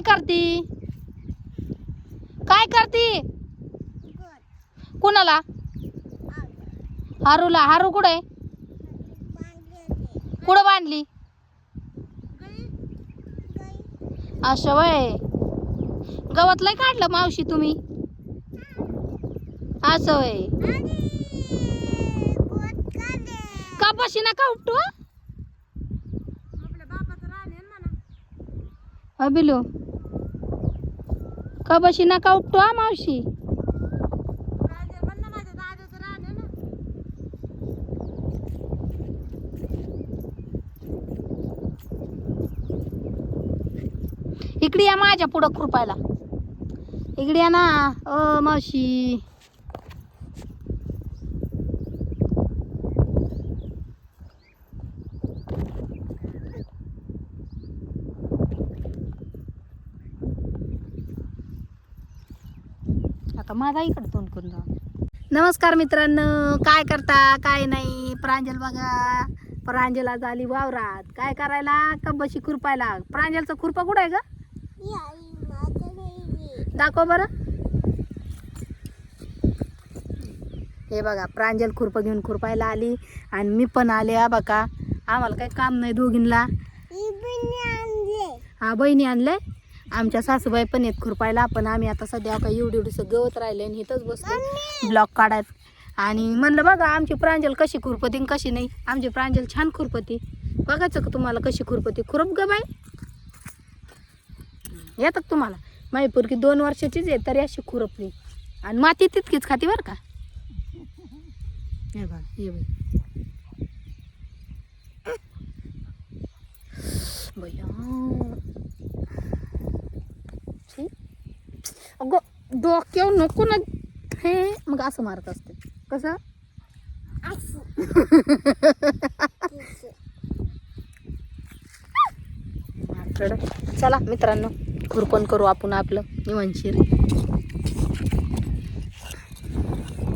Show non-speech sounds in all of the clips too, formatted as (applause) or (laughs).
काय करती? काय करती? कुणाला? हारूला. हारू कुठे? कुठं बांधली? असं वय. गवत लय काढलं मावशी तुम्ही. असं वय. कपाशी नका उपटू हं? का बशी नका उठतो हा मावशी. इकडे या माझ्या पुढं खुरपायला. इकडे या ना ओ मावशी. आता माझा इकडे तोंड करून जा. नमस्कार मित्रांनो काय करता काय नाही? प्रांजल बघा. प्रांजल आज आली वावरात. काय करायला? कब्बशी खुरपायला. प्रांजलचा खुरपा कुठं आहे का दाखव बरं. हे बघा प्रांजल खुरप घेऊन खुरपायला आली आणि मी पण आले हा बघा. आम्हाला काही काम नाही दोघींना हा बहिणी आणले आमच्या सासूबाई पण येत खुरपायला. पण आम्ही आता सध्या काही एवढी एवढीसं गवत राहिले आणि इथंच बसलो ब्लॉक काढायत. आणि म्हणलं बघा आमची प्रांजल कशी खुरपती आणि कशी नाही. आमची प्रांजल छान खुरपती. बघायचं का तुम्हाला कशी खुरपती? खुरप ग बाई. येतात तुम्हाला. माझी पोरगी दोन वर्षाचीच आहे तरी अशी खुरपली. आणि माती तितकीच खाती बरं का. हे बघ. हे बघ बया छी. अगं डोक्यावर नको ना. हे मग असं मारत असते. कसं? चला मित्रांनो खुरपण करू आपण आपलं. निवंशीर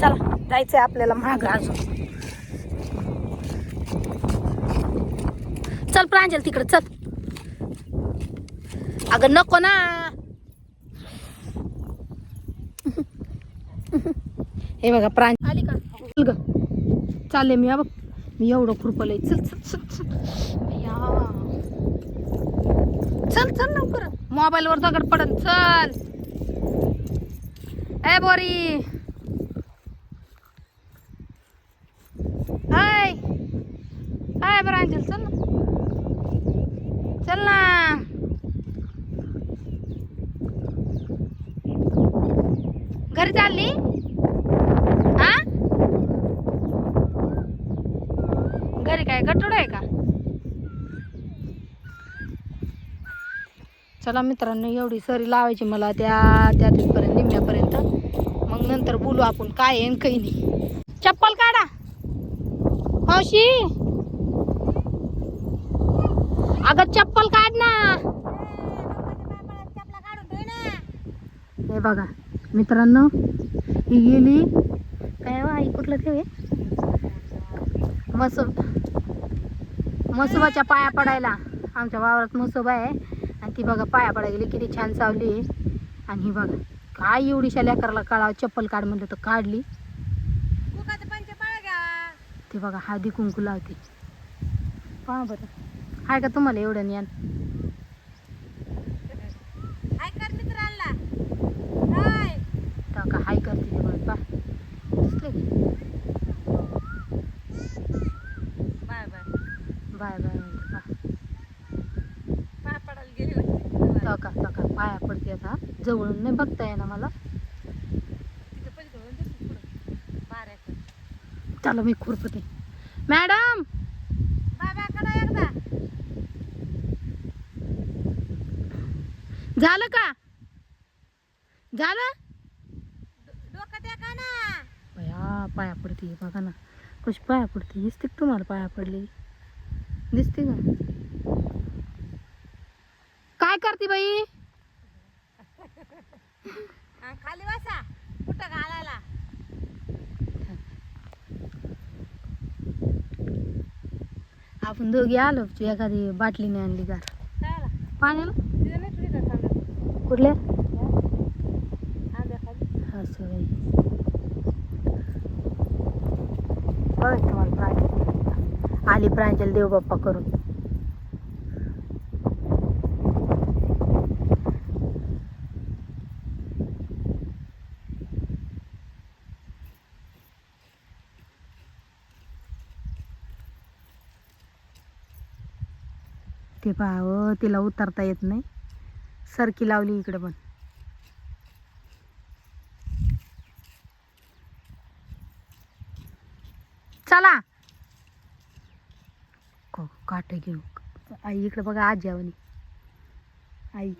चला जायचंय आपल्याला महाग अजून. चल प्रांजल तिकडे चल. अगं नको ना. हे बघा प्रांजल आली का? चल ग. चालले मी बघ. मी एवढं खुरपलंय. चल चल चल चल. चल चल लवकर. मोबाईलवर दगड पडन. चल. ए बोरी. हाय हाय प्रांजल चल ना. चल ना घरी चालली हा घरी काय गटोड आहे का चला मित्रांनो एवढी सरी लावायची मला त्या त्या तिथपर्यंत निम्म्यापर्यंत. मग नंतर बोलू आपण काय आहे काही नाही. चप्पल काढा. मावशी. अगं चप्पल काढ ना. हे बघा मित्रांनो ही गेली. काय हो आई कुठलं ठेवे मस मसोबाच्या पाया पडायला. आमच्या वावरात मसोबा आहे. आणि ती बघा पाया पडायला गेली किती छान सावली आहे. आणि ही बघा काय एवढीशा लेकराला काढा चप्पल काढ म्हणलं तर काढली. ते बघा हळदी कुंकू लावते. पहा बरं. आहे का तुम्हाला एवढं ज्ञान? का हाय. करते ते बघ पा दिसले की? Bye bye. म्हणते पा तेव्हा का तेव्हा का पाया पडते आता. जवळून नाही बघता येणार मला. चला मी खुरपते. मॅडम! झालं का? झालं? बया पाया पडते बघा ना. कशी पाया पडते? दिसते तुम्हाला पाया पडली दिसते का? काय करते बाई? खाली बसा. कुठं घालायला? आपण दोघी आलो एखादी आणली का? काय पाण्याला? तिथं नाही तुझी का सांगत कुठल्या? असं बाई बघ तुम्हाला प्रांजल आली प्रांजल देव बाप्पा करून. पाहावं तिला उतरता येत नाही. सरकी लावली इकडे पण. चला. काट घेऊ. आई इकडे बघा आज जेवणी आई.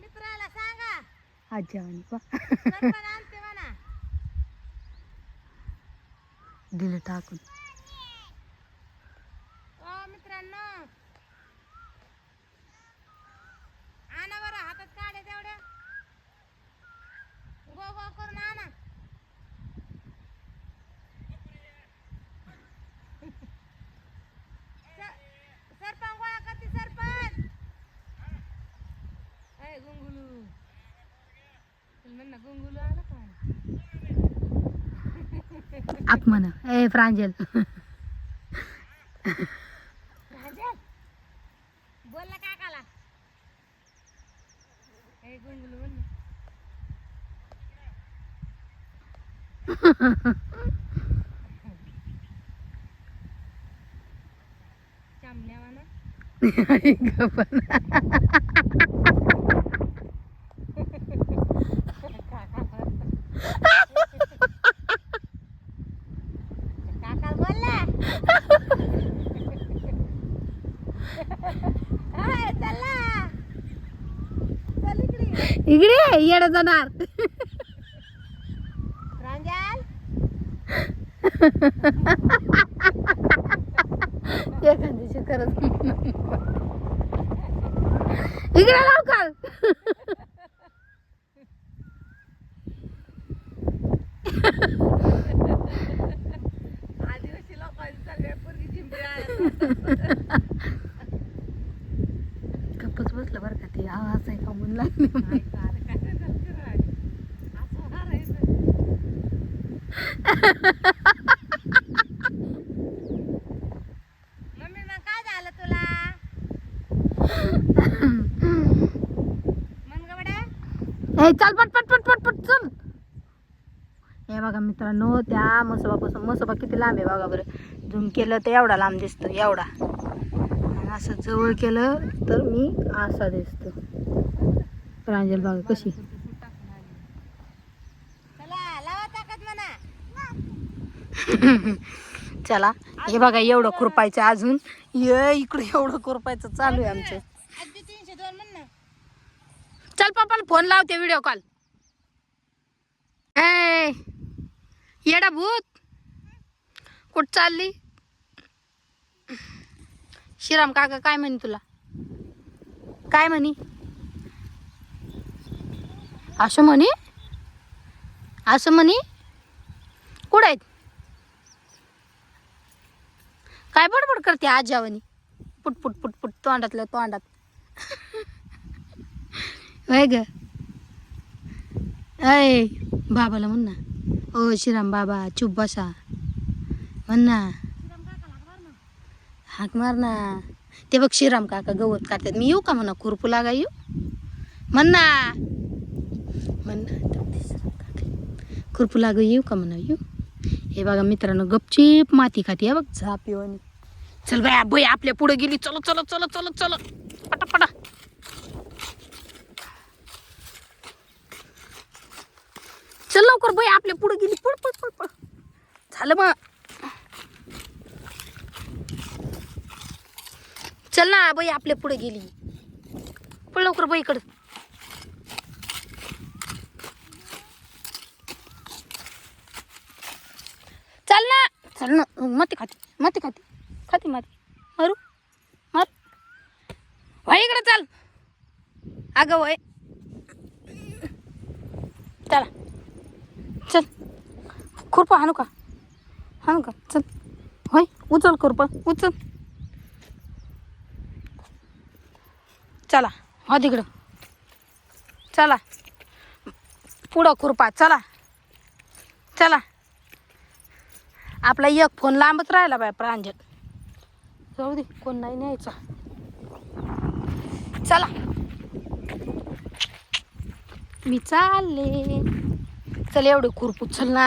आज आणते म्हणा. (laughs) दिलं टाकून ओ मित्रांनो आणा बरं हातात काढे तेवढ्या गो गो करून आणा स- सरपण गोळा करते सरपण ए गुंगुलू तुला म्हण ना गुंगुलू आला का आप म्हणा ए प्रांजल. राजन बोल ना काकाला. ए गुंगुलू म्हण (laughs) ना. चामण्या म्हणा काका बोलला हाय, चला चल (laughs) इकडे इकडे येड जाणार. एखाद्याची खरंच इकडे लवकर. आदिवासी (laughs) गप्पच बसलं बरं का ते. आवाज आहे का म्हणून लागले काय काल (laughs) काय झालं खरं आहे. असं मारायचं. मम्मी मग काय झालं तुला मन गवड्या ए चल पट पट पट पट पट चल हे बघा मित्रांनो त्या मसोबापासून मसोबा किती लांब आहे बघा बरं. झूम केलं तर एवढा लांब दिसतो एवढा. आणि असं जवळ केलं तर मी असा दिसतो. प्रांजल बघा कशी. (laughs) चला हे बघा एवढं खुरपायचं अजून. ये इकडे एवढं खुरपायचं चालू आहे आमचं. चल पप्पाला फोन लावते व्हिडिओ कॉल ए! येडा भूत. कुठं चालली? श्रीराम काका काय म्हणे तुला? काय म्हणे? असं म्हणे? असं म्हणे? कुठं आहेत? काय बडबड करते आज जावणी पुट पुट पुट पुट तोंडातल्या तोंडात. वय ग? अय बाबाला म्हण ना. ओ श्रीराम बाबा चुप बसा. म्हण ना. हाक मार ना. ते बघ श्रीराम काका गवत काढतात मी येऊ का म्हणा? खुरपू लागा येऊ? म्हण ना. म्हण खुरपू लाग येऊ का म्हणा? येऊ. हे बघा मित्रांनो गपचीप माती खाती. हे बघ झाप येऊन चल बाय बाई आपल्या पुढे गेली. चलो चलो चलो चलो चलो. पटा पटा चल लवकर बाई आपल्या पुढे गेली. पड पड पड पड झालं मग. चल ना बाई आपल्या पुढे गेली. पण लवकर बाई इकडं. चल ना. चल ना. मते खाती. मते खाती. खाती माती. मारू. मार. वय इकडे चल. अगं वय चला चल खुरपा हाणू का? हाणू का? चल. होय उचल खुरपा. उचल. चला हा तिकडं. चला. पुढं खुरपा. चला. चला. आपला एक फोन लांबच राहिला बाय प्रांजल. जाऊ दे कोण नाही न्यायचा. चला. मी चालले. चल एवढे खुरपू चल ना